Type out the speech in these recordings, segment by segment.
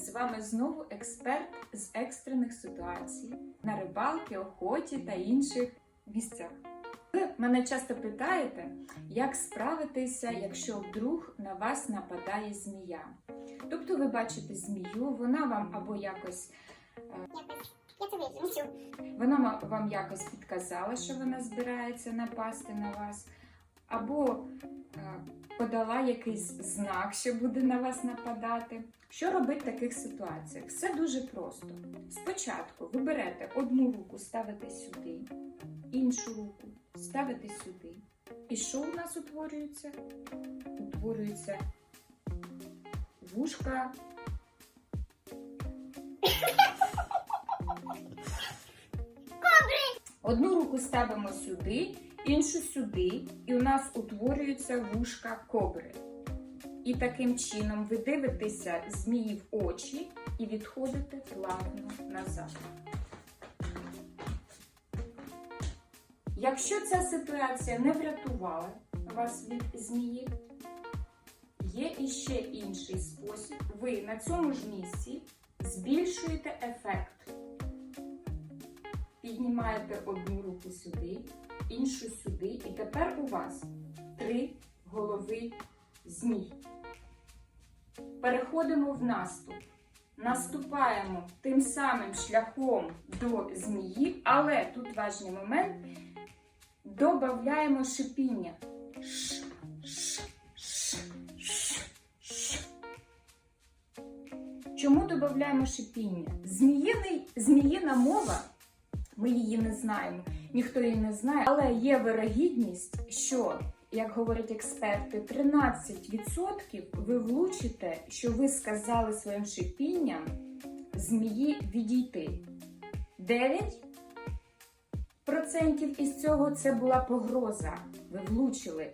З вами знову експерт з екстрених ситуацій на рибалки, охоті та інших місцях. Ви мене часто питаєте, як справитися, якщо вдруг на вас нападає змія. Тобто ви бачите змію, вона вам або якось вижу. вона вам якось підказала, що вона збирається напасти на вас, або е, подала якийсь знак, що буде на вас нападати. Що робити в таких ситуаціях? Все дуже просто. Спочатку ви берете одну руку, ставите сюди, іншу руку ставите сюди. І що у нас утворюється? Утворюється вушка. Одну руку ставимо сюди, іншу сюди, і у нас утворюється вушка кобри. І таким чином ви дивитеся змії в очі і відходите плавно назад. Якщо ця ситуація не врятувала вас від змії, є іще інший спосіб. Ви на цьому ж місці збільшуєте ефект. Піднімаєте одну руку сюди, іншу сюди, і тепер у вас три голови змій. Переходимо в наступ. Наступаємо тим самим шляхом до змії, але тут важний момент. Добавляємо шипіння. Ш, ш, ш, ш, ш. Чому додаємо шипіння? Зміїний, зміїна мова, ми її не знаємо, ніхто її не знає, але є вирогідність, що, як говорять експерти, 13% ви влучите, що ви сказали своїм шипінням змії відійти. 9% із цього це була погроза. Ви влучили.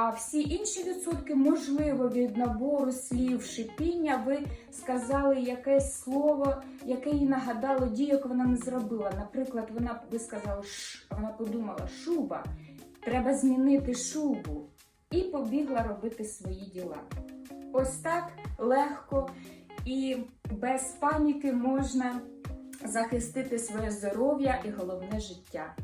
А всі інші відсотки, можливо, від набору слів шипіння, ви сказали якесь слово, яке їй нагадало дію, яку вона не зробила. Наприклад, вона ви сказали ш, а вона подумала шуба. Треба змінити шубу. І побігла робити свої діла. Ось так легко і без паніки можна захистити своє здоров'я і головне життя.